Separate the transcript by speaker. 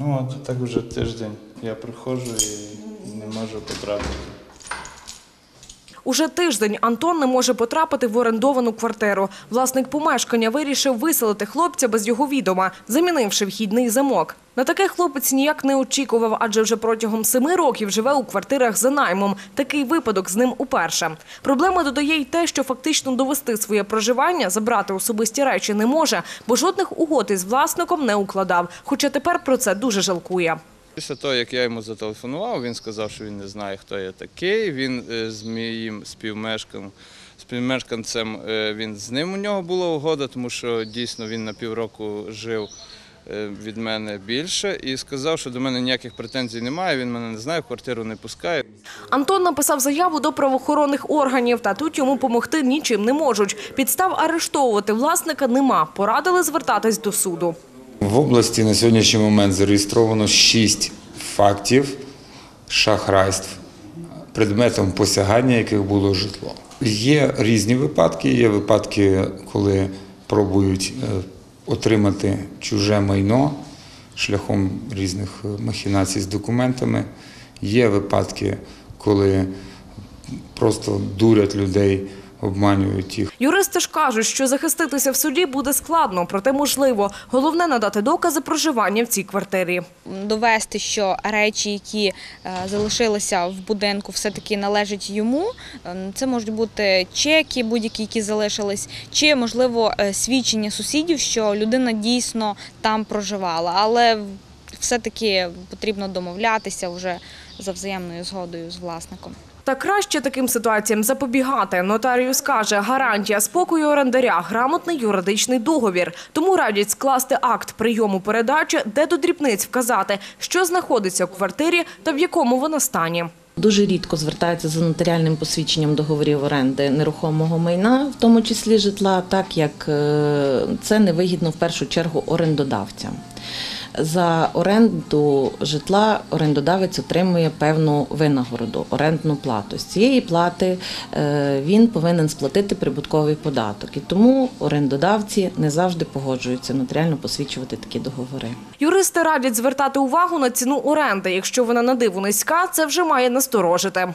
Speaker 1: Ну от так вже тиждень я приходжу і не можу потрапити.
Speaker 2: Уже тиждень Антон не може потрапити в орендовану квартиру. Власник помешкання вирішив виселити хлопця без його відома, замінивши вхідний замок. На таке хлопець ніяк не очікував, адже вже протягом семи років живе у квартирах за наймом. Такий випадок з ним уперше. Проблема додає й те, що фактично довести своє проживання, забрати особисті речі не може, бо жодних угод із власником не укладав. Хоча тепер про це дуже жалкує.
Speaker 1: Після того, як я йому зателефонував, він сказав, що він не знає, хто я такий. Він е, з моїм співмешканцем, співмешканцем він з ним у нього була угода, тому що дійсно він на півроку жив е, від мене більше і сказав, що до мене ніяких претензій немає. Він мене не знає, квартиру не пускає.
Speaker 2: Антон написав заяву до правоохоронних органів, та тут йому помогти нічим не можуть. Підстав арештовувати власника нема. Порадили звертатись до суду.
Speaker 3: В області на сьогоднішній момент зареєстровано 6 фактів шахрайств, предметом посягання яких було житло. Є різні випадки. Є випадки, коли пробують е, отримати чуже майно шляхом різних е, махінацій з документами. Є випадки, коли просто дурять людей, обманюють їх.
Speaker 2: Юристи ж кажуть, що захиститися в суді буде складно, проте можливо. Головне надати докази проживання в цій квартирі.
Speaker 4: довести, що речі, які е, залишилися в будинку, все-таки належать йому. Ем, Це можуть бути чеки, будь-які, які залишились, чи можливо е, свідчення сусідів, що людина дійсно там проживала. Але все-таки потрібно домовлятися вже за взаємною згодою з власником.
Speaker 2: Та краще таким ситуаціям запобігати. Нотаріус каже, гарантія спокою орендаря – грамотний юридичний договір. Тому радять скласти акт прийому передачі, де до дрібниць вказати, що знаходиться у квартирі та в якому вона стані.
Speaker 5: Дуже рідко звертаються за нотаріальним посвідченням договорів оренди нерухомого майна, в тому числі житла, так як е, це невигідно в першу чергу орендодавцям. За оренду житла орендодавець отримує певну винагороду, орендну плату. З цієї плати е, він повинен сплатити прибутковий податок. І тому орендодавці не завжди погоджуються нотаріально посвідчувати такі договори.
Speaker 2: Юристи радять звертати увагу на ціну оренди. Якщо вона на диву низька, це вже має насторожити.